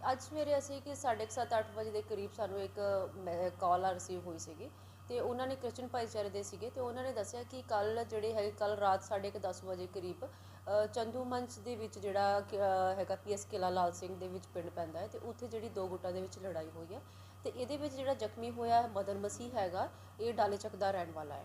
ਅੱਜ ਸਵੇਰੇ ਅਸੀਂ ਕਿ 7:30 ਅੱਠ ਵਜੇ ਦੇ ਕਰੀਬ ਸਾਨੂੰ ਇੱਕ ਕਾਲ ਆ ਰਿਸੀਵ ਹੋਈ ਸੀਗੀ ਤੇ ਉਹਨਾਂ ਨੇ ਕ੍ਰਿਸਚਨ ਭਾਈਚਾਰੇ ਦੇ ਸੀਗੇ ਤੇ ਉਹਨਾਂ ਨੇ ਦੱਸਿਆ ਕਿ ਕੱਲ ਜਿਹੜੇ ਹੈ ਕੱਲ ਰਾਤ 10:30 ਵਜੇ ਕਰੀਬ ਅ, ਚੰਦੂ ਮੰਚ ਦੇ ਵਿੱਚ ਜਿਹੜਾ ਕਿ, ਅ, ਹੈਗਾ ਪੀਐਸ ਕਿਲਾ ਲਾਲ ਸਿੰਘ ਦੇ ਵਿੱਚ ਪਿੰਡ ਪੈਂਦਾ ਹੈ ਤੇ ਉੱਥੇ ਜਿਹੜੀ ਦੋ ਗੁੱਟਾਂ ਦੇ ਵਿੱਚ ਲੜਾਈ ਹੋਈ ਹੈ ਤੇ ਇਹਦੇ ਵਿੱਚ ਜਿਹੜਾ ਜ਼ਖਮੀ ਹੋਇਆ ਮਦਨ ਮਸੀਹ ਹੈਗਾ ਇਹ ਡਾਲੇ ਦਾ ਰਹਿਣ ਵਾਲਾ ਹੈ।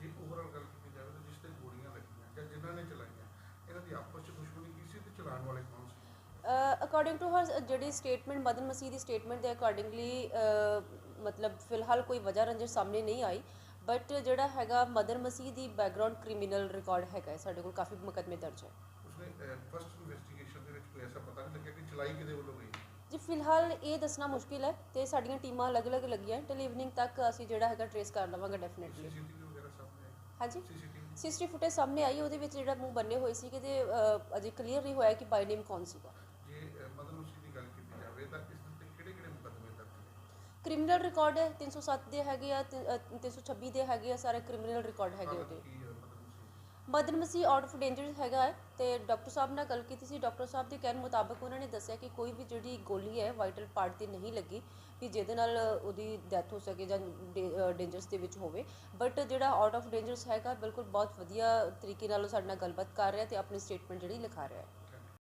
ਜੇ ਓਵਰਆਲ ਗੱਲ ਕੀਤੀ ਜਾਵੇ ਤਾਂ ਜਿਸ ਤੇ ਗੋਲੀਆਂ ਲੱਗੀਆਂ ਜਾਂ ਜਿਨ੍ਹਾਂ ਨੇ ਚਲਾਈਆਂ ਇਹਨਾਂ ਦੀ ਆਪਸ ਵਿੱਚ ਦੁਸ਼ਮਣੀ ਕੀ ਸੀ ਤੇ ਚਲਾਉਣ ਵਾਲੇ ਕੌਣ ਸੀ? ਅਕੋਰਡਿੰਗ ਟੂ ਹਰ ਜਿਹੜੀ ਸਟੇਟਮੈਂਟ ਮਦਨ ਮਸੀਹ ਦੀ ਸਟੇਟਮੈਂਟ ਦੇ ਅਕੋਰਡਿੰਗਲੀ ਮਤਲਬ ਫਿਲਹਾਲ ਕੋਈ ਵਜ੍ਹਾ ਰੰਜਿਸ਼ ਸਾਹਮਣੇ ਨਹੀਂ ਆਈ ਬਟ ਜਿਹੜਾ ਹੈਗਾ ਮਦਨ ਮਸੀਹ ਦੀ ਬੈਕਗ੍ਰਾਉਂਡ ਕ੍ਰਿਮੀਨਲ ਰਿਕਾਰਡ ਹੈਗਾ ਹੈ, ਸਾਡੇ ਕੋਲ ਕਾਫੀ ਮੁਕੱਦਮੇ ਦਰਜ ਹੈ। ਉਸਨੇ ਫਸਟ ਇਨਵੈਸਟੀਗੇਸ਼ਨ ਦੇ ਵਿੱਚ ਕੋਈ ਐਸਾ ਪਤਾ ਨਹੀਂ ਲੱਗਿਆ ਕਿ ਚਲਾਈ ਕਿਹਦੇ ਵੱਲੋਂ ਗਈ? ਫਿਲਹਾਲ ਇਹ ਦੱਸਣਾ ਮੁਸ਼ਕਿਲ ਹੈ ਤੇ ਸਾਡੀਆਂ ਟੀਮਾਂ ਅਲੱਗ-ਅਲੱਗ ਲੱਗੀਆਂ ਟਿਲ ਇਵਨਿੰਗ ਤੱਕ ਅਸੀਂ ਜਿਹੜਾ ਹੈਗਾ ਟਰੇਸ ਕਰ ਲਵਾਂਗੇ ਡੈਫੀਨਿਟਲੀ ਹਾਂਜੀ? ਸੀਸੀਟੀਵੀ ਸੀਸੀਟੀ ਫੁਟੇਜ ਸਾਹਮਣੇ ਆਈ ਉਹਦੇ ਵਿੱਚ ਜਿਹੜਾ ਮੂੰਹ ਬੰਨੇ ਹੋਏ ਸੀ ਕਿ ਤੇ ਅਜੇ ਕਲੀਅਰ ਨਹੀਂ ਹੋਇਆ ਕਿ ਬਾਈ ਨੇਮ ਕੌਣ ਸੀਗਾ। ਕ੍ਰਿਮੀਨਲ ਰਿਕਾਰਡ ਹੈ 307 ਦੇ ਹੈਗੇ ਆ ਤੇ, ਅ, 326 ਦੇ ਹੈਗੇ ਆ ਸਾਰੇ ਕ੍ਰਿਮੀਨਲ ਰਿਕਾਰਡ ਹੈਗੇ ਉਹਦੇ। ਕੀ Madan Masih out of danger ਹੈਗਾ ਹੈ ਤੇ ਡਾਕਟਰ ਸਾਹਿਬ ਨਾਲ ਗੱਲ ਕੀਤੀ ਸੀ। ਡਾਕਟਰ ਸਾਹਿਬ ਦੇ ਕਹਿਣ ਮੁਤਾਬਕ ਉਹਨਾਂ ਨੇ ਦੱਸਿਆ ਕਿ ਕੋਈ ਵੀ ਜਿਹੜੀ ਗੋਲੀ ਹੈ ਵਾਈਟਲ ਪਾਰਟ ਤੇ ਨਹੀਂ ਲੱਗੀ ਵੀ ਜਿਹਦੇ ਨਾਲ ਉਹਦੀ ਡੈਥ ਹੋ ਸਕੇ ਜਾਂ ਡੇਂਜਰਸ ਦੇ ਵਿੱਚ ਹੋਵੇ। ਬਟ ਜਿਹੜਾ ਆਊਟ ਆਫ ਡੇਂਜਰਸ ਹੈਗਾ, ਬਿਲਕੁਲ ਬਹੁਤ ਵਧੀਆ ਤਰੀਕੇ ਨਾਲ ਉਹ ਸਾਡੇ ਨਾਲ ਗੱਲਬਾਤ ਕਰ ਰਿਹਾ ਤੇ ਆਪਣੀ ਸਟੇਟਮੈਂਟ ਜਿਹੜੀ ਲਿਖਾ ਰਿਹਾ ਹੈ।